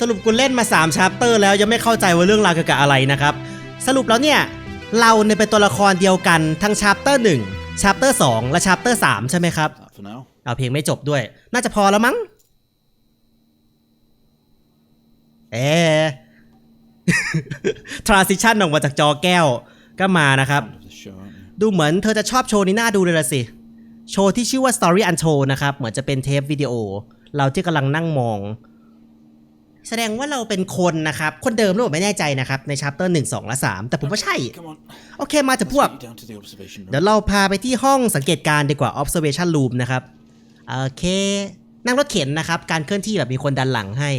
สรุปกูเล่นมา3ชาร์เตอร์แล้วยังไม่เข้าใจว่าเรื่องราวเกี่ยวกับอะไรนะครับ สรุปแล้วเนี่ย เราเนี่ยเป็นตัวละครเดียวกันทั้งชาร์เตอร์1ชาร์เตอร์2และชาร์เตอร์3ใช่ไหมครับ That for now. เอาเพลงไม่จบด้วย น่าจะพอแล้วมั้งเอ transition ออกมาจากจอแก้วก็มานะครับ End of the show, aren't you? ดูเหมือนเธอจะชอบโชว์นี้น่าดูเลยละสิ โชว์ที่ชื่อว่า Story Untold นะครับ เหมือนจะเป็นเทปวิดีโอ เราที่กำลังนั่งมอง แสดงว่าเราเป็นคนนะครับ คนเดิมหรือเปล่าไม่แน่ใจนะครับ ในชัปเตอร์1 2และ3แต่ผมว่าใช่ โอเคมาถึง Let's พวก เดี๋ยวเราพาไปที่ห้องสังเกตการดีกว่า observation room นะครับ โอเค นั่งรถเข็นนะครับ การเคลื่อนที่แบบมีคนดันหลังให้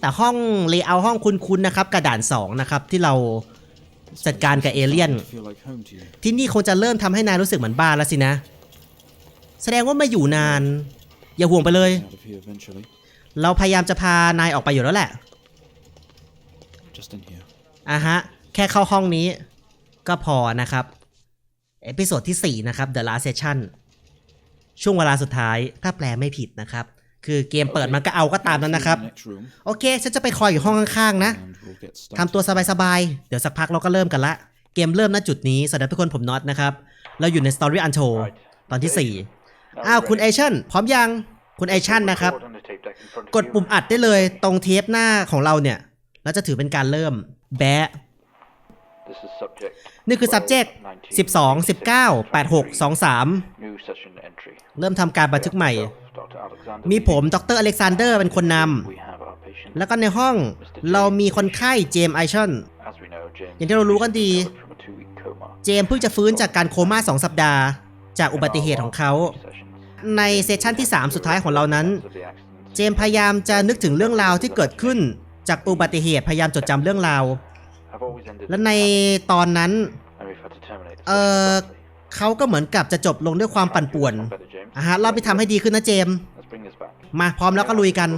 แต่ห้องเลเยอร์ห้องคุ้นๆนะครับ กระดาน2นะครับที่เราจัดการกับ place is alien starting to Feel like home to you. ที่นี่คงจะเริ่มทำให้นายรู้สึกเหมือนบ้านแล้วสินะ แสดงว่ามาอยู่นาน อย่าห่วงไปเลย Out of here eventually. เราพยายามจะพานายออกไปอยู่แล้วแหละ Just in here. อะฮะ แค่เข้าห้องนี้ ก็พอนะครับ เอพิโซดที่ 4 นะครับ The Last Session ช่วงเวลาสุดท้ายถ้าแปลไม่ผิดนะครับ คือเกมเปิดมันก็เอาก็ตามนั้นนะครับ Through the next room, โอเค ฉันจะไปคอยอยู่ห้องข้างๆ นะ and we'll get started. ทำตัวสบายๆ เดี๋ยวสักพักเราก็เริ่มกันละ เกมเริ่มณจุดนี้สำหรับทุกคนผมน็อตนะครับ เราอยู่ใน Story Untold ตอนที่ 4 อ้าว คุณเอชั่นพร้อมยัง คุณเอชั่นนะครับ กดปุ่มอัดได้เลยตรงเทปหน้าของเราเนี่ย แล้วจะถือเป็นการเริ่มแบะนี่คือ subject 12 19 86 23 เริ่มทำการบันทึกใหม่ มีผมดรอเล็กซานเดอร์เป็นคนนำ แล้วก็ในห้องเรามีคนไข้เจมส์ไอชอน อย่างที่เรารู้กันดี เจมส์เพิ่งจะฟื้นจากการโคม่า2 สัปดาห์ จากอุบัติเหตุของเขา ในเซสชันที่ 3 สุดท้ายของเรานั้น เจมพยายามจะนึกถึงเรื่องราวที่เกิดขึ้นจากอุบัติเหตุพยายามจดจำเรื่องราว และในตอนนั้น เออเขาก็เหมือนกับจะจบลงด้วยความปั่นป่วนอะฮะเราไปทำให้ดีขึ้นนะเจม มาพร้อมแล้วก็ลุยกัน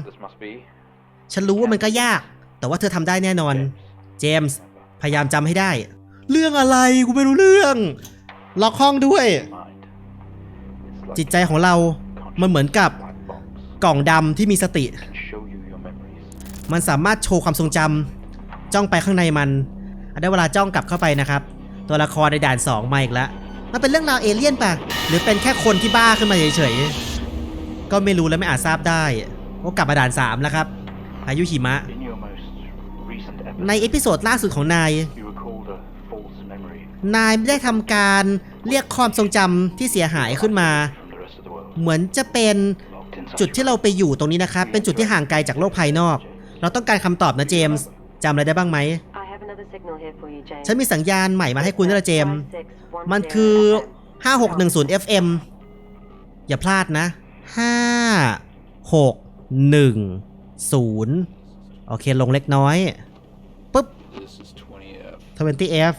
ฉันรู้ว่ามันก็ยาก แต่ว่าเธอทำได้แน่นอน เจมส์พยายามจำให้ได้ เรื่องอะไรกูไม่รู้เรื่อง ล็อกห้องด้วย จิตใจของเรามันเหมือนกับกล่องดำที่มีสติ มันสามารถโชว์ความทรงจำจ้องไปข้างในมันได้เวลาจ้องกลับเข้าไปนะครับ ตัวละครในด่าน 2 มาอีกแล้วมันเป็นเรื่องราวเอเลี่ยนปะหรือเป็นแค่คนที่บ้าขึ้นมาเฉยๆ ก็ไม่รู้และไม่อาจทราบได้ว่ากลับมาด่าน 3 แล้วครับพายุหิมะ ในเอพิโซดล่าสุดของนาย นายไม่ได้ทำการ เรียกความทรงจำที่เสียหายขึ้นมา เหมือนจะเป็นจุดที่เราไปอยู่ตรงนี้นะครับ เป็นจุดที่ห่างไกลจากโลกภายนอก เราต้องการคำตอบนะเจมส์จำอะไรได้บ้างไหม ฉันมีสัญญาณใหม่มาให้คุณนะเจมส์มันคือ 5610 FM อย่าพลาดนะ 5610 โอเคลงเล็กน้อยปุ๊บ 20F, 20F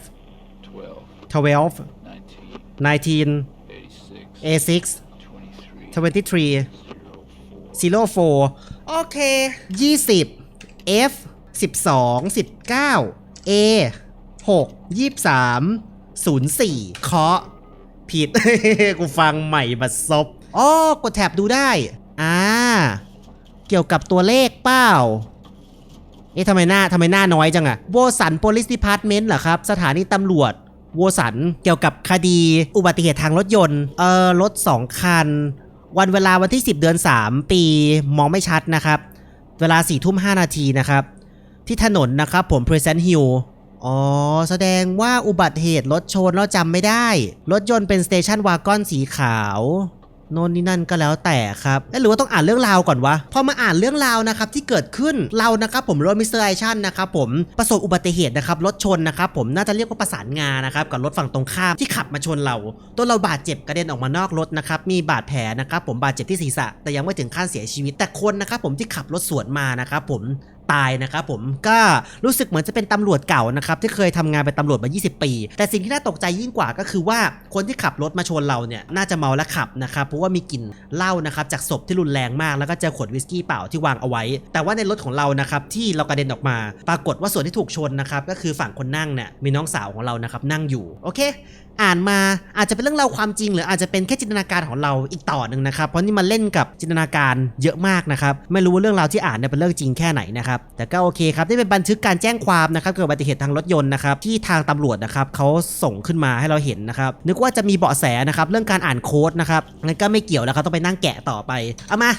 12, 12 19, A6 23, 04 โอเค 20 F 12 19 A 6 23 04 เคาะ ผิด กูฟังใหม่บัดซบอ๋อกดแท็บดูได้ อ่า เกี่ยวกับตัวเลขเปล่าเอ๊ะทำไมหน้าทำไมหน้าน้อยจังอะโวสัน Police Department เหรอครับ สถานีตำรวจ วสันเกี่ยวกับคดีอุบัติเหตุทางรถยนต์เออรถ2 คัน วันเวลาวันที่ 10 เดือน 3 ปีมองไม่ชัดนะครับ เวลา4ทุ่ม5นาทีนะครับ ที่ถนนนะครับผม Present Hill อ๋อ แสดงว่าอุบัติเหตุรถชนแล้วจำไม่ได้ รถยนต์เป็นสเตชันวากอนสีขาว โน่นนี่นั่นก็แล้วแต่ครับหรือว่าต้องอ่านเรื่องราวก่อนวะ พอมาอ่านเรื่องราวนะครับที่เกิดขึ้นเรานะครับผมรถมิสเตอร์ไอชันนะครับผมประสบอุบัติเหตุนะครับรถชนนะครับผมน่าจะเรียกว่าประสานงานะครับกับรถฝั่งตรงข้ามที่ขับมาชนเรา ตัวเราบาดเจ็บกระเด็นออกมานอกรถนะครับมีบาดแผลนะครับผมบาดเจ็บที่ศีรษะแต่ยังไม่ถึงขั้นเสียชีวิตแต่คนนะครับผมที่ขับรถสวนมานะครับผม ตายนะครับผมก็รู้สึกเหมือนจะเป็นตำรวจเก่านะครับที่เคยทำงานเป็นตำรวจมา 20 ปี แต่สิ่งที่น่าตกใจยิ่งกว่าก็คือว่าคนที่ขับรถมาชนเราเนี่ยน่าจะเมาและขับนะครับเพราะว่ามีกลิ่นเหล้านะครับจากศพที่รุนแรงมากแล้วก็เจอขวดวิสกี้เปล่าที่วางเอาไว้ แต่ว่าในรถของเรานะครับที่เรากระเด็นออกมา ปรากฏว่าส่วนที่ถูกชนนะครับก็คือฝั่งคนนั่งเนี่ยมีน้องสาวของเรานะครับนั่งอยู่โอเคอ่านมาอาจจะเป็นเรื่องเล่าความจริง หรืออาจจะเป็นแค่จินตนาการของเราอีกต่อหนึ่งนะครับเพราะนี่มันเล่นกับจินตนาการเยอะมากนะครับไม่รู้ว่าเรื่องราวที่อ่านเนี่ยเป็นเรื่องจริงแค่ไหนนะครับนะครับแต่ก็โอเคครับนี่เป็นบันทึกการแจ้งความนะครับเกิดอุบัติเหตุทางรถยนต์นะครับที่ทางตำรวจนะครับเขาส่งขึ้นมาให้เราเห็นนะครับนึกว่าจะมีเบาะแสนะครับเรื่องการอ่านโค้ดนะครับงั้นก็ไม่เกี่ยวนะครับต้องไปนั่งแกะต่อไปเอามา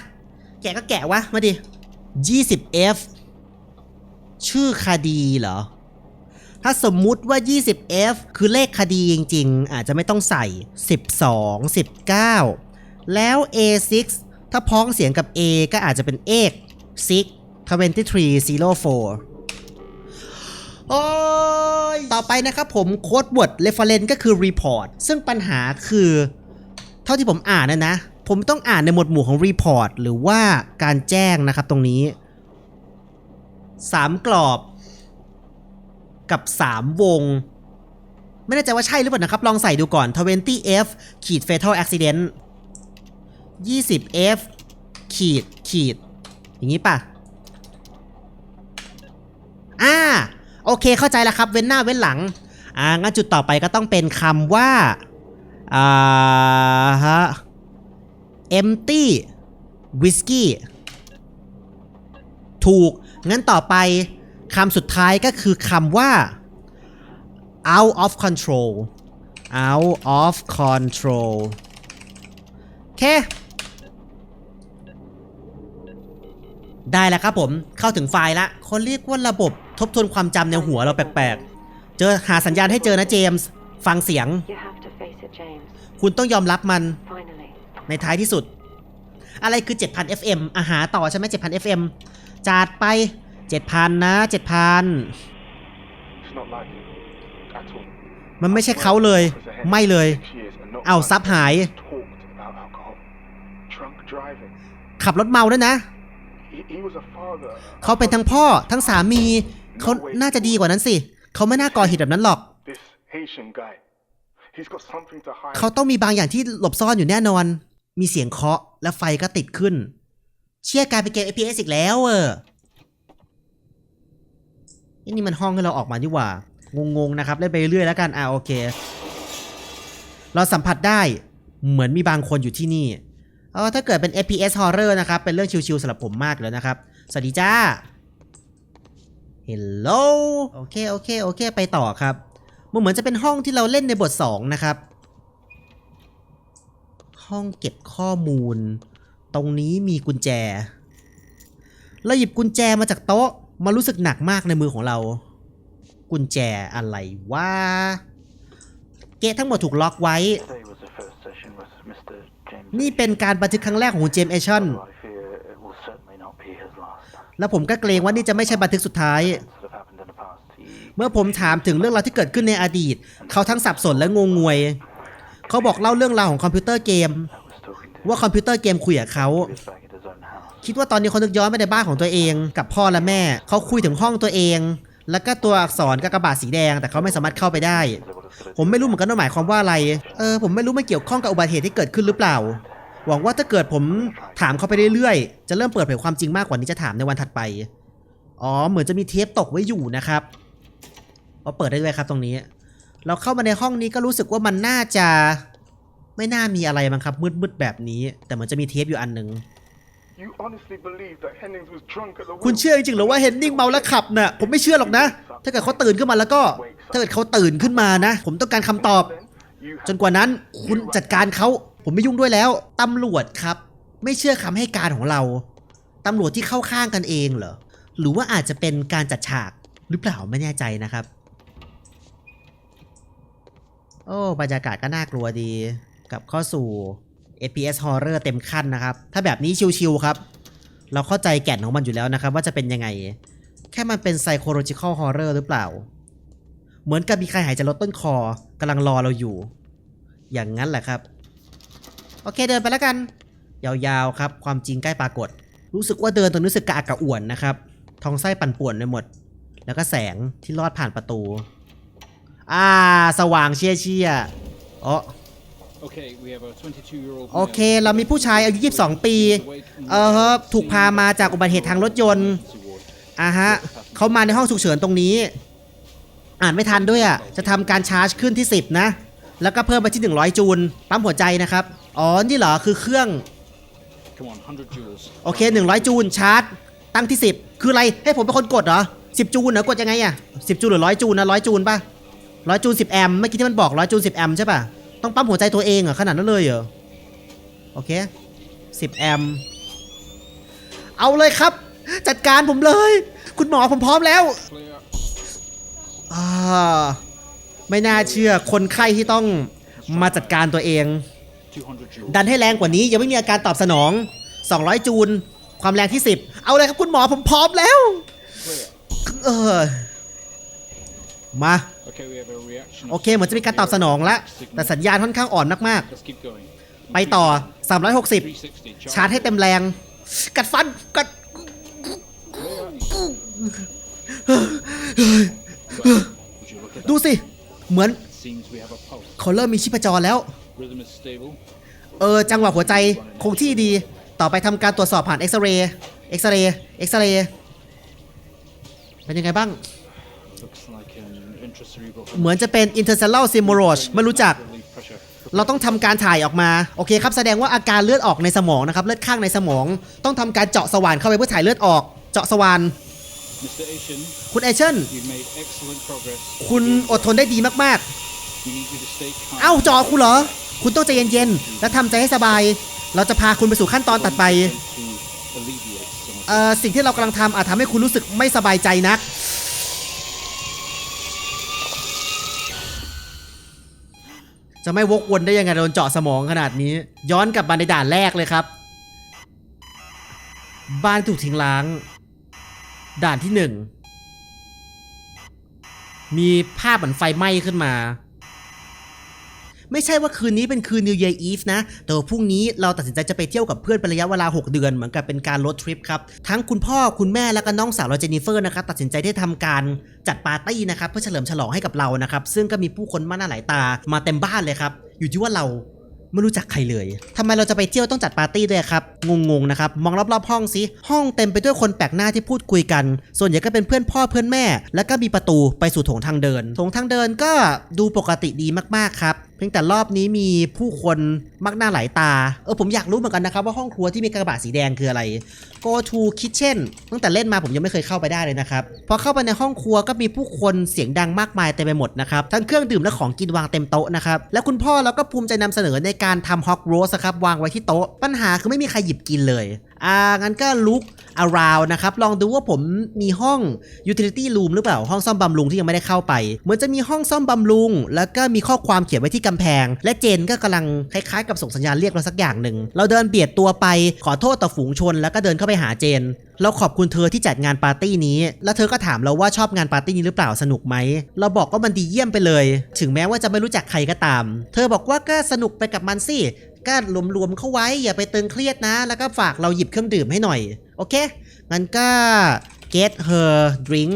แกะก็แกะวะมาดิ 20F ชื่อคดีเหรอ ถ้าสมมุติว่า 20F คือเลขคดีจริง ๆ อาจจะไม่ต้องใส่ 12 19 แล้ว A6 ถ้าพ้องเสียงกับ A ก็อาจจะเป็นเอก6 23 04โอ้ยต่อไปนะครับผมโค้ดบท reference ก็คือ report ซึ่งปัญหาคือ เท่าที่ผมอ่านนะนะ ผมต้องอ่านในหมวดหมู่ของ report หรือว่าการแจ้งนะครับตรงนี้ 3 กรอบ กับ 3 วงไม่แน่ใจว่าใช่หรือเปล่านะครับ ลองใส่ดูก่อน 20f ขีด fatal accident 20f ขีด ขีด อย่างนี้ป่ะ อ่าโอเคเข้าใจแล้วครับเว้นหน้าเว้นหลังอ่างั้นจุดต่อไปก็ต้องเป็นคำว่าอ่าฮะ empty whiskey ถูก งั้นต่อไปคำสุดท้ายก็คือคำว่า out of control out of control โอเคได้แล้วครับผมเข้าถึงไฟล์ละเขาเรียกว่าระบบ ทบทวนความจำในหัวเราแปลกๆ เจอหาสัญญาณให้เจอนะเจมส์ฟังเสียง You have to face it, James. คุณต้องยอมรับมัน Finally. ในท้ายที่สุด อะไรคือ 7,000 FM อาหาต่อใช่ไหม7,000 FM จัดไป 7,000 นะ 7,000 It's not like him at all. มันไม่ใช่เขาเลย ไม่เลย Six years and not เอา once ซับหาย talked about alcohol. Drunk driving. ขับรถเมาด้วยนะ He, he was a father. เขาเป็นทั้งพ่อทั้งสามี เขาน่าจะดีกว่านั้นสิ เขาไม่น่าก่อเหตุแบบนั้นหรอก This Haitian guy. He's got something to hide. เขาต้องมีบางอย่างที่หลบซ่อนอยู่แน่นอน มีเสียงเคาะและไฟก็ติดขึ้น เชี่ยกลายเป็นเกม FPS อีกแล้วเออนี่มันห้องให้เราออกมานี่หว่า งงๆนะครับ เล่นไปเรื่อยแล้วกันอ่าโอเค เราสัมผัสได้เหมือนมีบางคนอยู่ที่นี่เออถ้าเกิดเป็น FPS horror นะครับ เป็นเรื่องชิวๆสำหรับผมมากเลยนะครับ สวัสดีจ้า Hello โอเค โอเค โอเค ไปต่อครับ มันเหมือนจะเป็นห้องที่เราเล่นในบท 2 นะครับ ห้องเก็บข้อมูล ตรงนี้มีกุญแจ เราหยิบกุญแจมาจากโต๊ะ มารู้สึกหนักมากในมือของเรา กุญแจอะไรวะ เกะทั้งหมดถูกล็อกไว้ Today was the first session with Mr. James. นี่เป็นการบันทึกครั้งแรกของคุณเจมส์เอชัน แล้วผมก็เกรงว่านี่จะไม่ใช่บันทึกสุดท้าย เมื่อผมถามถึงเรื่องราวที่เกิดขึ้นในอดีต เขาทั้งสับสนและงงงวย เขาบอกเล่าเรื่องราวของคอมพิวเตอร์เกม ว่าคอมพิวเตอร์เกมคุยกับเขาคิดว่าตอนนี้เขานึกย้อนไปในบ้านของตัวเอง กับพ่อและแม่ เขาคุยถึงห้องตัวเอง แล้วก็ตัวอักษรกากระบาทสีแดง แต่เขาไม่สามารถเข้าไปได้ ผมไม่รู้เหมือนกันว่าหมายความว่าอะไร เออผมไม่รู้มันเกี่ยวข้องกับอุบัติเหตุที่เกิดขึ้นหรือเปล่า หวังว่าถ้าเกิดผมถามเขาไปเรื่อยๆ จะเริ่มเปิดเผยความจริงมากกว่านี้จะถามในวันถัดไป อ๋อ เหมือนจะมีเทปตกไว้อยู่นะครับเอาเปิดได้เลยครับตรงนี้ เราเข้ามาในห้องนี้ก็รู้สึกว่ามันน่าจะ ไม่น่ามีอะไรมั้งครับ มืดๆแบบนี้ แต่เหมือนจะมีเทปอยู่อันหนึง You honestly believe that Hennings was drunk at the คุณ wheel? เชื่อจริงๆหรือว่าเฮนนิ่งเมาแล้วขับน่ะผมไม่เชื่อหรอกนะ ถ้าเกิดเขาตื่นขึ้นมาแล้วก็ ถ้าเกิดเขาตื่นขึ้นมานะ ผมต้องการคำตอบ You จนกว่านั้นคุณจัดการเขา ผมไม่ยุ่งด้วยแล้วตำรวจครับ ไม่เชื่อคำให้การของเราตำรวจที่เข้าข้างกันเองเหรอหรือว่าอาจจะเป็นการจัดฉากหรือเปล่าไม่แน่ใจนะครับ โอ้บรรยากาศก็น่ากลัวดีกับเข้าสู่ FPS Horror เต็มขั้นนะครับ ถ้าแบบนี้ชิวๆครับ เราเข้าใจแก่นของมันอยู่แล้วนะครับ ว่าจะเป็นยังไง แค่มันเป็น psychological horror หรือเปล่า เหมือนกับมีใครหายใจลดต้นคอกำลังรอเราอยู่ อย่างนั้นแหละครับ โอเคเดินไปแล้วกัน ยาวๆครับ ความจริงใกล้ปรากฏ รู้สึกว่าเดินตรงรู้สึกกระอักกระอ่วนนะครับท้องไส้ปั่นป่วนไปหมด แล้วก็แสงที่ลอดผ่านประตู อ่า สว่างเชี่ยเชี่ยๆอ๋อ Okay, we have a 22-year-old. โอเค เรามีผู้ชายอายุ 22 ปี เออฮะถูกพามาจากอุบัติเหตุทางรถยนต์อ่าฮะเขามาในห้องฉุกเฉินตรงนี้ อ่านไม่ทันด้วยอะ จะทำการชาร์จขึ้นที่ 10 นะ แล้วก็เพิ่มไปที่ 100 จูลปั๊มหัวใจนะครับ อ๋อ นี่เหรอ คือเครื่อง Come on, 100 joules. โอเค 100 จูลชาร์จ ตั้งที่ 10 คืออะไร ให้ผมเป็นคนกดเหรอ 10 จูนเหรอ กดยังไงอะ10 จูนหรือร้อยจูนนะร้อยจูนป่ะร้อยจูน10 แอมป์เมื่อกี้ที่มันบอกร้อยจูน10 แอมป์ใช่ป่ะ ต้องปั๊มหัวใจตัวเองเหรอ ขนาดนั้นเลยเหรอ โอเค 10 แอมป์เอาเลยครับ จัดการผมเลย คุณหมอผมพร้อมแล้ว Clear. อ่า ไม่น่าเชื่อคนไข้ที่ต้องมาจัดการตัวเอง200 joules. ดันให้แรงกว่านี้ยังไม่มีอาการตอบสนอง 200 จูนความแรงที่ 10 เอาเลยครับคุณหมอผมพร้อมแล้ว Clear. เออ มา Okay, we have a reaction. โอเคเหมือนจะมีการตอบสนองแล้วแต่สัญญาณค่อนข้างอ่อนมาก Let's keep going. ๆไปต่อ360 360. ชาร์จให้เต็มแรง กัดฟัน กัด Would you look at ดู that? สิ เหมือน Seems we have a pulse. เขาเริ่มมีชีพจรแล้ว Rhythm is stable. เออ จังหวะหัวใจคงที่ดี ต่อไปทำการตรวจสอบผ่านเอ็กซเรย์ เอ็กซเรย์ เอ็กซเรย์ เป็นยังไงบ้าง Looks like an intracerebral. เหมือนจะเป็น intercellular hemorrhage ไม่รู้จัก Relief pressure. เราต้องทำการถ่ายออกมา โอเคครับ แสดงว่าอาการเลือดออกในสมองนะครับ เลือดข้างในสมอง ต้องทำการเจาะสว่านเข้าไปเพื่อถ่ายเลือดออก เจาะสว่าน Mr. Asian, คุณเอเช่น you've made excellent progress. คุณอดทนได้ดีมาก We need you to stay calm. ๆเอ้าเจาะคุณเหรอ คุณต้องใจเย็นๆ และทำใจให้สบาย เราจะพาคุณไปสู่ขั้นตอนตัดไป To alleviate some of เอ่อ สิ่งที่เรากำลังทำอาจทำให้คุณรู้สึกไม่สบายใจนัก จะไม่วกวนได้ยังไงโดนเจาะสมองขนาดนี้ ย้อนกลับมาในด่านแรกเลยครับ บ้านถูกทิ้งล้าง ด่านที่หนึ่งมีภาพเหมือนไฟไหม้ขึ้นมา ไม่ใช่ว่าคืนนี้เป็นคืน New Year Eve นะ แต่ว่าพรุ่งนี้เราตัดสินใจจะไปเที่ยวกับเพื่อนเป็นระยะเวลา 6 เดือน เหมือนกับเป็นการรถทริปครับ ทั้งคุณพ่อคุณแม่แล้วก็น้องสาวเราเจนนิเฟอร์นะครับ ตัดสินใจที่ทำการจัดปาร์ตี้นะครับ เพื่อเฉลิมฉลองให้กับเรานะครับ ซึ่งก็มีผู้คนมากหน้าหลายตามาเต็มบ้านเลยครับ อยู่ที่ว่าเรา ไม่รู้จักใครเลยทำไมเราจะไปเที่ยวต้องจัดปาร์ตี้ด้วยครับ งงๆนะครับ มองรอบๆห้องสิ ห้องเต็มไปด้วยคนแปลกหน้าที่พูดคุยกัน ส่วนใหญ่ก็เป็นเพื่อนพ่อเพื่อนแม่ แล้วก็มีประตูไปสู่โถงทางเดิน โถงทางเดินก็ดูปกติดีมากๆครับ เพียงแต่รอบนี้มีผู้คนมากหน้าหลายตา เออผมอยากรู้เหมือนกันนะครับว่าห้องครัวที่มีกระบะสีแดงคืออะไร Go to kitchen ตั้งแต่เล่นมาผมยังไม่เคยเข้าไปได้เลยนะครับ พอเข้าไปในห้องครัวก็มีผู้คนเสียงดังมากมายเต็มไปหมดนะครับ ทั้งเครื่องดื่มและของกินวางเต็มโต๊ะนะครับ และคุณพ่อเราก็ภูมิใจนำเสนอในการทำฮอกโรสครับวางไว้ที่โต๊ะ ปัญหาคือไม่มีใครหยิบกินเลยอ่างั้นก็ลุก around นะครับ ลองดูว่าผมมีห้อง utility room หรือเปล่า ห้องซ่อมบำรุงที่ยังไม่ได้เข้าไป เหมือนจะมีห้องซ่อมบำรุง แล้วก็มีข้อความเขียนไว้ที่กำแพง และเจนก็กำลังคล้ายๆ กับส่งสัญญาณเรียกเราสักอย่างหนึ่ง เราเดินเบียดตัวไป ขอโทษต่อฝูงชน แล้วก็เดินเข้าไปหาเจน เราขอบคุณเธอที่จัดงานปาร์ตี้นี้ แล้วเธอก็ถามเราว่าชอบงานปาร์ตี้นี้หรือเปล่า สนุกไหม เราบอกว่ามันดีเยี่ยมไปเลย ถึงแม้ว่าจะไม่รู้จักใครก็ตาม เธอบอกว่าก็สนุกไปกับมันสิ ก็รวมๆเข้าไว้อย่าไปตึงเครียดนะ แล้วก็ฝากเราหยิบเครื่องดื่มให้หน่อย โอเค งั้นก็ get her drink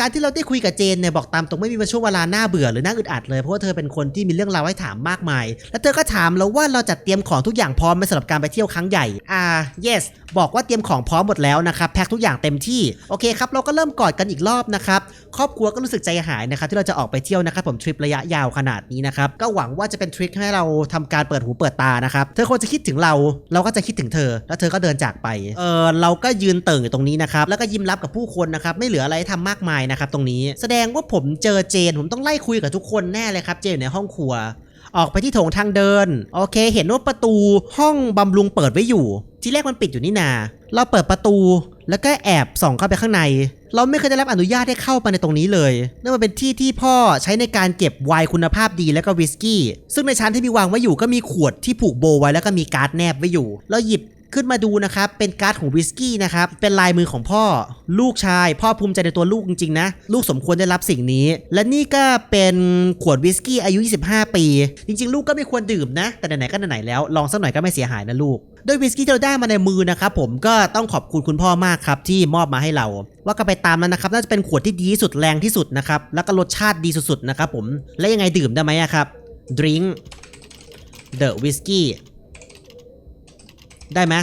การที่เราได้คุยกับเจนเนี่ยบอกตามตรงไม่มีมาช่วงเวลาน่าเบื่อหรือน่าอึดอัดเลยเพราะว่าเธอเป็นคนที่มีเรื่องราวให้ถามมากมาย และเธอก็ถามเราว่าเราจัดเตรียมของทุกอย่างพร้อมไหมสำหรับการไปเที่ยวครั้งใหญ่อ่า yes บอกว่าเตรียมของพร้อมหมดแล้วนะครับแพ็คทุกอย่างเต็มที่โอเคครับเราก็เริ่มกอดกันอีกรอบนะครับครอบครัวก็รู้สึกใจหายนะครับที่เราจะออกไปเที่ยวนะครับผมทริประยะยาวขนาดนี้นะครับก็หวังว่าจะเป็นทริคให้เราทำการเปิดหูเปิดตานะครับเธอควรจะคิดถึงเราเราก็จะคิดถึงเธอ แล้วเธอก็เดินจากไปเออเราก็ยืนเติ่งอยู่ตรงนี้นะครับแล้วก็ยิ้มรับกับผู้คนนะครับไม่เหลืออะไรให้ทำมากมายนะครับตรงนี้ แสดงว่าผมเจอเจนผมต้องไล่คุยกับทุกคนแน่เลยครับเจนอยู่ในห้องครัวออกไปที่โถงทางเดิน โอเค เห็นว่าประตูห้องบำรุงเปิดไว้อยู่ ที่แรกมันปิดอยู่นี่นา เราเปิดประตู แล้วก็แอบส่องเข้าไปข้างใน เราไม่เคยได้รับอนุญาตให้เข้าไปในตรงนี้เลยนั่นมันเป็นที่ที่พ่อใช้ในการเก็บไวน์คุณภาพดีแล้วก็วิสกี้ ซึ่งในชั้นที่มีวางไว้อยู่ก็มีขวดที่ผูกโบไว้แล้วก็มีการ์ดแนบไว้อยู่ เราหยิบขึ้นมาดูนะครับ เป็นการ์ดของวิสกี้นะครับ เป็นลายมือของพ่อ ลูกชาย พ่อภูมิใจในตัวลูกจริงๆนะ ลูกสมควรได้รับสิ่งนี้ และนี่ก็เป็นขวดวิสกี้อายุ 25 ปี จริง ๆ ลูกก็ไม่ควรดื่มนะ แต่ไหนๆก็ไหนๆแล้ว ลองสักหน่อยก็ไม่เสียหายนะลูก ด้วยวิสกี้ที่เราได้มาในมือนะครับผมก็ต้องขอบคุณคุณพ่อมากครับที่มอบมาให้เรา ว่าก็ไปตามนั้นนะครับน่าจะเป็นขวดที่ดีที่สุดแรงที่สุดนะครับแล้วก็รสชาติดีสุดๆนะครับผมและยังไงดื่มได้ไหมครับ drink the whiskey ได้ไหม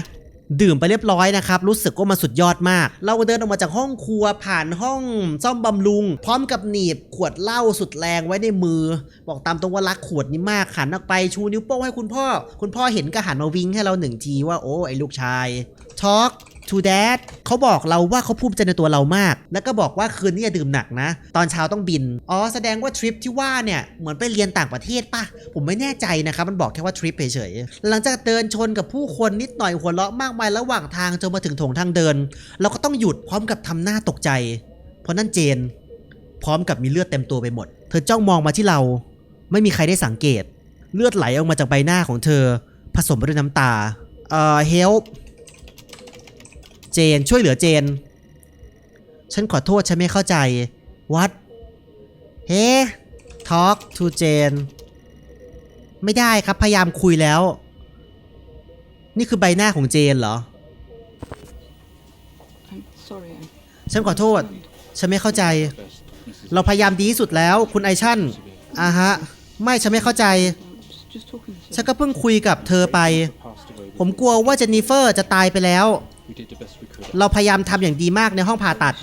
ดื่มไปเรียบร้อยนะครับ รู้สึกว่ามันสุดยอดมาก เราเดินออกมาจากห้องครัวผ่านห้องซ่อมบำรุง พร้อมกับหนีบขวดเหล้าสุดแรงไว้ในมือ บอกตามตรงว่ารักขวดนี้มากหันออกไปชูนิ้วโป้งให้คุณพ่อ คุณพ่อเห็นก็หันมาวิงให้เราหนึ่งทีว่าโอ้ไอ้ลูกชายทอก k to dad เขาบอกเราว่าเขาภูมิใจในตัวเรามาก แล้วก็บอกว่าคืนนี้อย่าดื่มหนักนะ ตอนเช้าต้องบิน อ๋อ แสดงว่าทริปที่ว่าเนี่ย เหมือนไปเรียนต่างประเทศปะผมไม่แน่ใจนะครับ มันบอกแค่ว่าทริปเฉยๆ หลังจากเดินชนกับผู้คนนิดหน่อยหัวเราะมากมายระหว่างทางจนมาถึงโถงทางเดิน เราก็ต้องหยุดพร้อมกับทำหน้าตกใจ เพราะนั่นเจน พร้อมกับมีเลือดเต็มตัวไปหมด เธอจ้องมองมาที่เรา ไม่มีใครได้สังเกต เลือดไหลออกมาจากใบหน้าของเธอ ผสมไปด้วยน้ำตา เอ่อ help เจนช่วยเหลือเจน ฉันขอโทษฉันไม่เข้าใจ what เฮ้ talk to เจนไม่ได้ครับพยายามคุยแล้ว นี่คือใบหน้าของเจนเหรอ I'm sorry. I'm ฉันขอโทษ ฉันไม่เข้าใจ Best, Mrs. เราพยายามดีที่สุดแล้ว คุณไอชั่นอ่าฮะ ไม่ฉันไม่เข้าใจ just, just talking to ฉันก็เพิ่งคุยกับเธอไป Passed away. ผมกลัวว่าเจนนิเฟอร์จะตายไปแล้ว เราพยายามทำอย่างดีมากในห้องผ่าตัด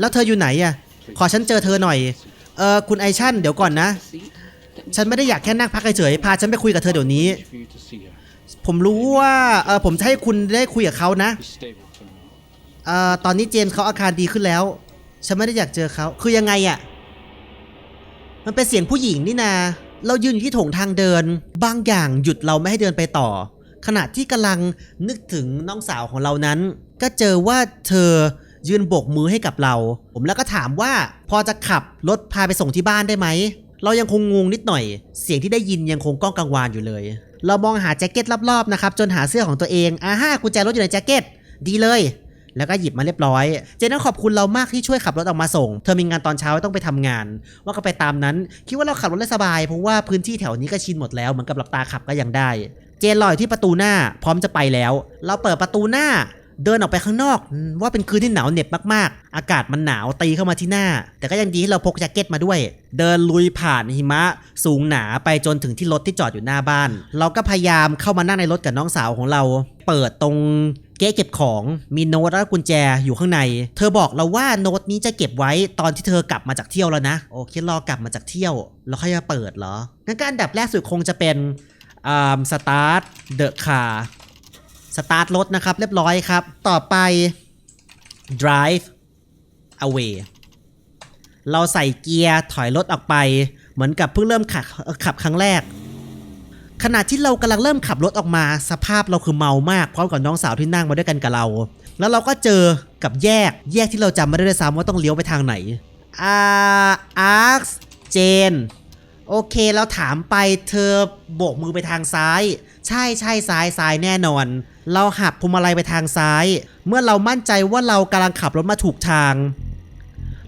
แล้วเธออยู่ไหนอะ ขอฉันเจอเธอหน่อย เออคุณไอชั่นเดี๋ยวก่อนนะ ฉันไม่ได้อยากแค่นั่งพักเฉยๆพาฉันไปคุยกับเธอเดี๋ยวนี้ ผมรู้ว่าเออผมจะให้คุณได้คุยกับเขานะเอ่อตอนนี้เจมส์เขาอาการดีขึ้นแล้ว ฉันไม่ได้อยากเจอเขา คือยังไงอะ่ะ มันเป็นเสียงผู้หญิงนี่นา เรายืนอยู่ที่โถงทางเดิน บางอย่างหยุดเราไม่ให้เดินไปต่อ ขณะที่กำลังนึกถึงน้องสาวของเรานั้น ก็เจอว่าเธอยืนโบกมือให้กับเรา ผมแล้วก็ถามว่าพอจะขับรถพาไปส่งที่บ้านได้ไหม เรายังคงงงนิดหน่อย เสียงที่ได้ยินยังคงก้องกังวานอยู่เลย เรามองหาแจ็คเก็ตรอบๆนะครับจนหาเสื้อของตัวเองอ่าฮะกุญแจรถอยู่ในแจ็คเก็ตดีเลย แล้วก็หยิบมาเรียบร้อย เจนต้องขอบคุณเรามากที่ช่วยขับรถออกมาส่ง เธอมีงานตอนเช้าต้องไปทำงาน ว่าก็ไปตามนั้น คิดว่าเราขับรถได้สบายเพราะว่าพื้นที่แถวนี้ก็ชินหมดแล้วเหมือนกับหลับตาขับก็ยังได้ เจนรอยที่ประตูหน้าพร้อมจะไปแล้ว เราเปิดประตูหน้าเดินออกไปข้างนอก ว่าเป็นคืนที่หนาวเหน็บมากๆ อากาศมันหนาวตีเข้ามาที่หน้า แต่ก็ยังดีที่เราพกแจ็คเก็ตมาด้วย เดินลุยผ่านหิมะ สูงหนาไปจนถึงที่รถที่จอดอยู่หน้าบ้าน เราก็พยายามเข้ามานั่งในรถกับน้องสาวของเรา เปิดตรงเก๊เก็บของมีโน้ตและกุญแจอยู่ข้างใน เธอบอกเราว่าโน้ตนี้จะเก็บไว้ตอนที่เธอกลับมาจากเที่ยวแล้วนะ โอเครอกลับมาจากเที่ยว แล้วค่อยมาเปิดเหรองั้นก็อันดับแรกสุดคงจะเป็น อ่าสตาร์ทเดอะคาร์สตาร์ทรถนะครับ เรียบร้อยครับ ต่อไป drive away เราใส่เกียร์ถอยรถออกไป เหมือนกับเพิ่งเริ่มขับขับครั้งแรก ขณะที่เรากำลังเริ่มขับรถออกมา สภาพเราคือเมามากพร้อมกับน้องสาวที่นั่งมาด้วยกันกับเรา แล้วเราก็เจอกับแยกแยกที่เราจำไม่ได้ด้วยซ้ำว่าต้องเลี้ยวไปทางไหนอาอาร์คเจน โอเค เราถามไปเธอโบกมือไปทางซ้าย ใช่ใช่ซ้ายซ้ายแน่นอน เราหักพวงมาลัยไปทางซ้าย เมื่อเรามั่นใจว่าเรากำลังขับรถมาถูกทาง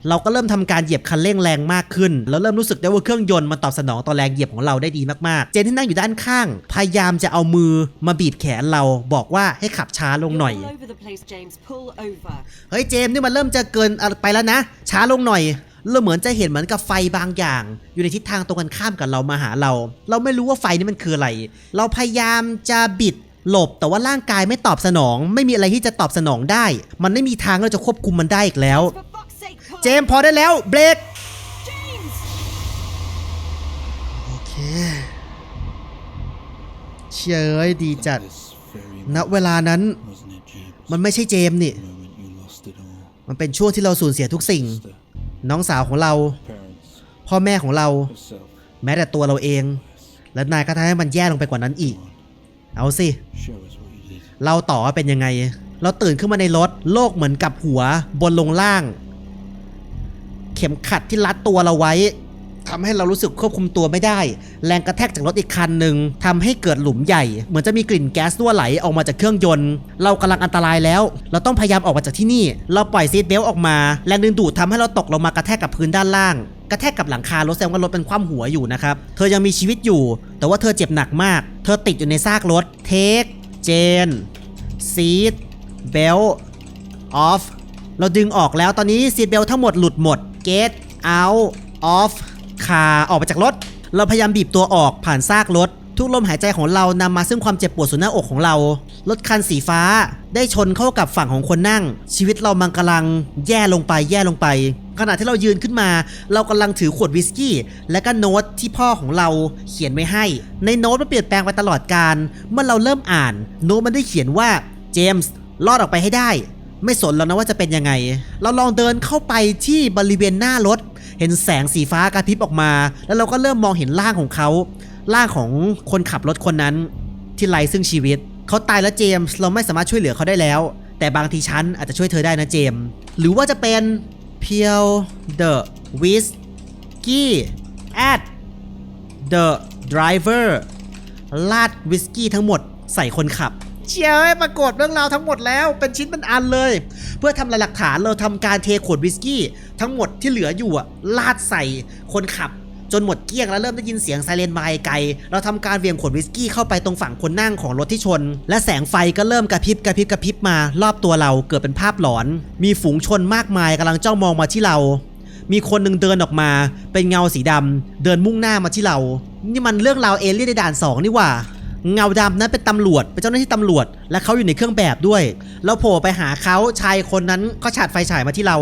เราก็เริ่มทำการเหยียบคันเร่งแรงมากขึ้น แล้วเริ่มรู้สึกได้ว่าเครื่องยนต์มันตอบสนองต่อแรงเหยียบของเราได้ดีมากๆ เจนที่นั่งอยู่ด้านข้าง พยายามจะเอามือมาบีบแขนเราบอกว่าให้ขับช้าลงหน่อย You're all over the place, James. Pull over. เฮ้ยเจมส์นี่มันเริ่มจะเกินอะไรไปแล้วนะ ช้าลงหน่อย เราเหมือนจะเห็นเหมือนกับไฟบางอย่าง อยู่ในทิศทางตรงกันข้ามกับเรามาหาเรา เราไม่รู้ว่าไฟนี้มันคืออะไร เราพยายามจะบิดหลบแต่ว่าร่างกายไม่ตอบสนอง ไม่มีอะไรที่จะตอบสนองได้ มันไม่มีทางเราจะควบคุมมันได้อีกแล้ว เจมพอได้แล้วเบรกโอเคเชยเอ้ยดีจัดณเวลานั้น มันไม่ใช่เจมนี่ มันเป็นช่วงที่เราสูญเสียทุกสิ่ง น้องสาวของเรา parents, พ่อแม่ของเรา herself. แม้แต่ตัวเราเอง และนายก็ทำให้มันแย่ลงไปกว่านั้นอีก เอาสิ Show us what you did. เราต่อว่าเป็นยังไง เราตื่นขึ้นมาในรถ โลกเหมือนกับหัว บนลงล่าง เข็มขัดที่รัดตัวเราไว้ ทำให้เรารู้สึกควบคุมตัวไม่ได้ แรงกระแทกจากรถอีกคันหนึ่งทำให้เกิดหลุมใหญ่ เหมือนจะมีกลิ่นแก๊สรั่วไหลออกมาจากเครื่องยนต์ เรากำลังอันตรายแล้ว เราต้องพยายามออกมาจากที่นี่ เราปล่อยซีทเบลต์ออกมา แรงดึงดูดทำให้เราตกลงมากระแทกกับพื้นด้านล่าง กระแทกกับหลังคารถแสดงว่ารถเป็นคว่ำหัวอยู่นะครับ เธอยังมีชีวิตอยู่ แต่ว่าเธอเจ็บหนักมาก เธอติดอยู่ในซากรถ เทค เจน ซีทเบลออฟ เราดึงออกแล้ว ตอนนี้ซีทเบลทั้งหมดหลุดหมด Get out of car ออ ออกไปจากรถ เราพยายามบีบตัวออกผ่านซากรถ ทุกลมหายใจของเรานำมาซึ่งความเจ็บปวดสู่หน้าอกของเรา รถคันสีฟ้าได้ชนเข้ากับฝั่งของคนนั่ง ชีวิตเรามันกำลังแย่ลงไปแย่ลงไป ขณะที่เรายืนขึ้นมา เรากำลังถือขวดวิสกี้ และก็โน้ตที่พ่อของเราเขียนไว้ให้ ในโน้ตมันเปลี่ยนแปลงไปตลอดการ เมื่อเราเริ่มอ่าน โน้ตมันได้เขียนว่าเจมส์รอดออกไปให้ได้ ไม่สนแล้วนะว่าจะเป็นยังไง เราลองเดินเข้าไปที่บริเวณหน้ารถ เห็นแสงสีฟ้ากระพริบออกมา แล้วเราก็เริ่มมองเห็นร่างของเขาร่างของคนขับรถคนนั้น ที่ไร้ซึ่งชีวิต เขาตายแล้วเจมส์เราไม่สามารถช่วยเหลือเขาได้แล้ว แต่บางทีฉันอาจจะช่วยเธอได้นะเจมส์หรือว่าจะเป็นเพียวเดอะวิสกี้แอด The Driver ลาดวิสกี้ทั้งหมดใส่คนขับเชียร์ปรากฏเรื่องราวทั้งหมดแล้วเป็นชิ้นเป็นอันเลย เพื่อทำลายหลักฐานเราทำการเทขวดวิสกี้ ทั้งหมดที่เหลืออยู่อะลาดใส่คนขับ จนหมดเกลี้ยงแล้วเริ่มได้ยินเสียงไซเรนมาไกล เราทำการเวียงขวดวิสกี้เข้าไปตรงฝั่งคนนั่งของรถที่ชน และแสงไฟก็เริ่มกระพริบกระพริบกระพริบมารอบตัวเราเกิดเป็นภาพหลอน มีฝูงชนมากมายกำลังจ้องมองมาที่เรา มีคนหนึ่งเดินออกมา เป็นเงาสีดำเดินมุ่งหน้ามาที่เรา นี่มันเรื่องราวเอเลี่ยนในด่าน2นี่ว่าเงาดำนั้นเป็นตำรวจเป็นเจ้าหน้าที่ตำรวจ และเขาอยู่ในเครื่องแบบด้วย แล้วโผล่ไปหาเขาชายคนนั้นก็ฉาดไฟฉายมาที่เรา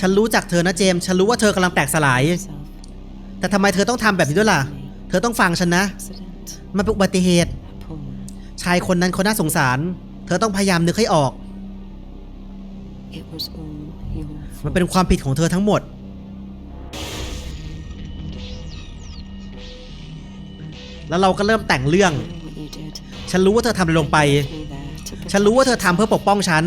ฉันรู้จักเธอนะเจมส์ฉันรู้ว่าเธอกำลังแตกสลาย แต่ทำไมเธอต้องทำแบบนี้ด้วยล่ะ เธอต้องฟังฉันนะ มันเป็นอุบัติเหตุ ชายคนนั้นเขาน่าสงสาร เธอต้องพยายามนึกให้ออก มันเป็นความผิดของเธอทั้งหมด แล้วเราก็เริ่มแต่งเรื่อง ฉันรู้ว่าเธอทำอะไรลงไป ฉันรู้ว่าเธอทำเพื่อปกป้องฉัน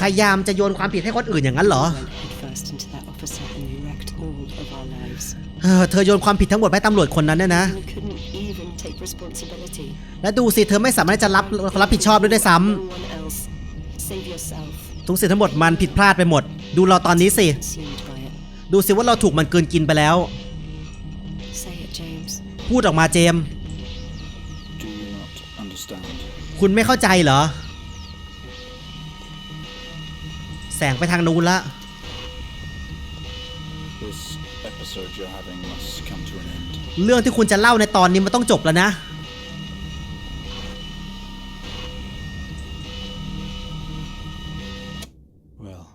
พยายามจะโยนความผิดให้คนอื่นอย่างนั้นเหรอ You went headfirst into that officer and you wrecked all of our lives. เออเธอโยนความผิดทั้งหมดไปให้ตำรวจคนนั้นเนี่ยนะ You couldn't even take responsibility. และดูสิเธอไม่สามารถจะรับรับผิดชอบด้วยด้วยซ้ No one else. Save yourself. ำทุกสิ่งทั้งหมดมันผิดพลาดไปหมด ดูเราตอนนี้สิ Consumed by it. ดูสิว่าเราถูกมันเกินกินไปแล้ว Say it, James. พูดออกมาเจมส์ Do you not understand? คุณไม่เข้าใจเหรอ แสงไปทางนู้นละ This episode you're having must come to an end. เรื่องที่คุณจะเล่าในตอนนี้มันต้องจบแล้วนะ Well,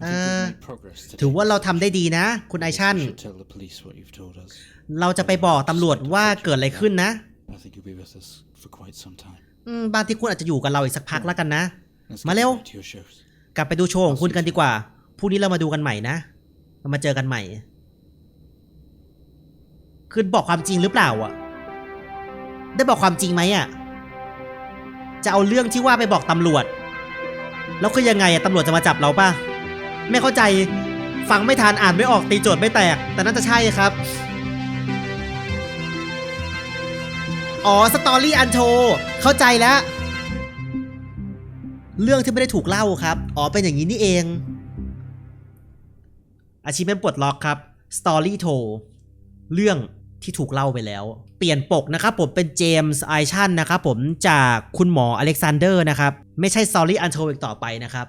I think Uh, we've made progress ถือ today. ว่าเราทำได้ดีนะ คุณไอ We ชั่น should tell the police what you've told us. เราจะไปบอกตำรวจว่าเกิดอะไรขึ้นนะ I think you'll be with us for quite some time. อืมบางทีคุณอาจจะอยู่กับเราอีกสักพักแล้วกันนะ Let's Mà get Leo. back to your shows. กลับไปดูโชว์ของคุณกันดีกว่าพรุ่งนี้เรามาดูกันใหม่นะเรามาเจอกันใหม่ คือบอกความจริงหรือเปล่าอะ ได้บอกความจริงไหมอะ จะเอาเรื่องที่ว่าไปบอกตำรวจ แล้วคือยังไงอะตำรวจจะมาจับเราป่ะ ไม่เข้าใจฟังไม่ทันอ่านไม่ออกตีโจทย์ไม่แตก แต่น่าจะใช่ครับ อ๋อสตอรี่อันโทเข้าใจแล้ว เรื่องที่ไม่ได้ถูกเล่าครับ อ๋อ เป็นอย่างนี้นี่เอง อาชีพเป็นปลดล็อกครับ Story t o เรื่องที่ถูกเล่าไปแล้ว เปลี่ยนปกนะครับผมเป็นเจมส์ไอชันนะครับผมจากคุณหมออเล็กซานเดอร์นะครับ ไม่ใช่ Story Untold อีกต่อไปนะครับ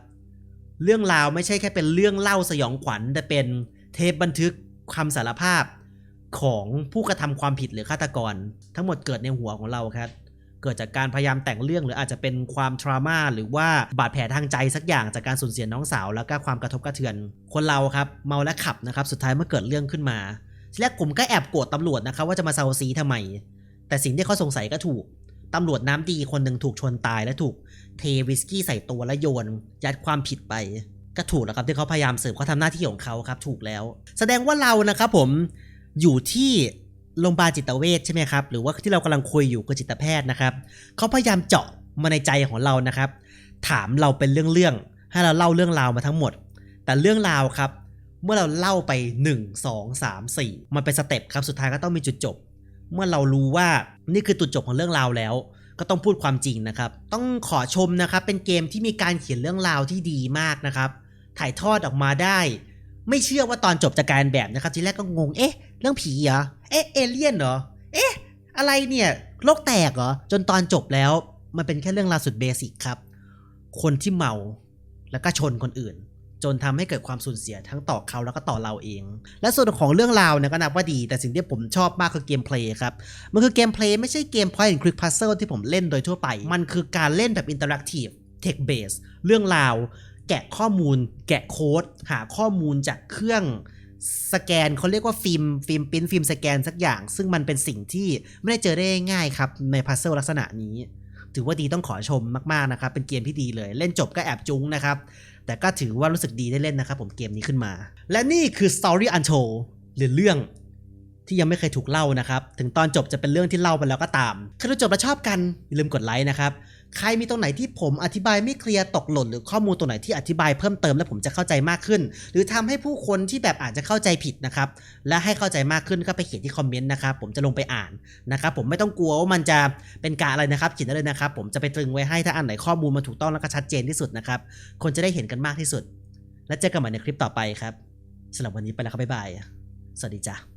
เรื่องราวไม่ใช่แค่เป็นเรื่องเล่าสยองขวัญ แต่เป็นเทปบันทึกคำสารภาพของผู้กระทำความผิดหรือฆาตกร ทั้งหมดเกิดในหัวของเราครับ เกิดจากการพยายามแต่งเรื่องหรืออาจจะเป็นความทรามาหรือว่าบาดแผลทางใจสักอย่างจากการสูญเสียน้องสาว แล้วก็ความกระทบกระเทือน คนเราครับเมาและขับนะครับสุดท้ายเมื่อเกิดเรื่องขึ้นมาทีแรกผมก็แอบโกรธตำรวจนะครับว่าจะมาเซาซีทำไม แต่สิ่งที่เขาสงสัยก็ถูกตำรวจน้ำดีคนหนึ่งถูกชนตายและถูกเทวิสกี้ใส่ตัวและโยน ยัดความผิดไปก็ถูกแล้วครับที่เขาพยายามสืบเขาทำหน้าที่ของเขาครับถูกแล้ว แสดงว่าเรานะครับผมอยู่ที่ โรงพยาบาลจิตเวชใช่ไหมครับ หรือว่าที่เรากำลังคุยอยู่กับจิตแพทย์นะครับเขาพยายามเจาะมาในใจของเรานะครับ ถามเราเป็นเรื่องๆให้เราเล่าเรื่องราวมาทั้งหมด แต่เรื่องราวครับ เมื่อเราเล่าไป 1 2 3 4 มันเป็นสเต็ปครับสุดท้ายก็ต้องมีจุดจบ เมื่อเรารู้ว่านี่คือจุดจบของเรื่องราวแล้ว ก็ต้องพูดความจริงนะครับ ต้องขอชมนะครับเป็นเกมที่มีการเขียนเรื่องราวที่ดีมากนะครับ ถ่ายทอดออกมาได้ ไม่เชื่อว่าตอนจบจะกลารแบบนะครับทีแรกก็งง เอ๊ะ เรื่องผีเหรอ เอ๊ะ เอเลี่ยนเหรอ เอ๊ะ อะไรเนี่ย โลกแตกเหรอ จนตอนจบแล้ว มันเป็นแค่เรื่องราวสุดเบสิกครับ คนที่เมาแล้วก็ชนคนอื่น จนทำให้เกิดความสูญเสียทั้งต่อเขาแล้วก็ต่อเราเอง และส่วนของเรื่องราวเนี่ยก็นับว่าดี แต่สิ่งที่ผมชอบมากคือเกมเพลย์ครับ มันคือเกมเพลย์ไม่ใช่เกม point and click puzzle ที่ผมเล่นโดยทั่วไป มันคือการเล่นแบบ interactive text based เรื่องราว แกะข้อมูล แกะโค้ด หาข้อมูลจากเครื่องสแกนเขาเรียกว่าฟิล์มฟิล์มปริ้นฟิล์มสแกนสักอย่าง ซึ่งมันเป็นสิ่งที่ไม่ได้เจอได้ง่ายครับ ในพัซเซิลลักษณะนี้ ถือว่าดีต้องขอชมมากๆนะครับ เป็นเกมที่ดีเลย เล่นจบก็แอบจุ้งนะครับ แต่ก็ถือว่ารู้สึกดีได้เล่นนะครับ ผมเกมนี้ขึ้นมา และนี่คือ Story Untold หรือเรื่องที่ยังไม่เคยถูกเล่านะครับ ถึงตอนจบจะเป็นเรื่องที่เล่าไปแล้วก็ตามใครดูจบแล้วชอบกันอย่าลืมกดไลค์นะครับ ใครมีตรงไหนที่ผมอธิบายไม่เคลียร์ตกหล่น หรือข้อมูลตรงไหนที่อธิบายเพิ่มเติมแล้วผมจะเข้าใจมากขึ้น หรือทำให้ผู้คนที่แบบอาจจะเข้าใจผิดนะครับและให้เข้าใจมากขึ้นก็ไปเขียนที่คอมเมนต์นะครับผมจะลงไปอ่านนะครับผมไม่ต้องกลัวว่ามันจะเป็นการอะไรนะครับเขียนได้เลยนะครับ ผมจะไปตรึงไว้ให้ถ้าอันไหนข้อมูลมันถูกต้องแล้วก็ชัดเจนที่สุดนะครับคนจะได้เห็นกันมากที่สุด แล้วเจอกันใหม่ในคลิปต่อไปครับสำหรับวันนี้ไปแล้วครับบ๊ายบายสวัสดีจ้ะ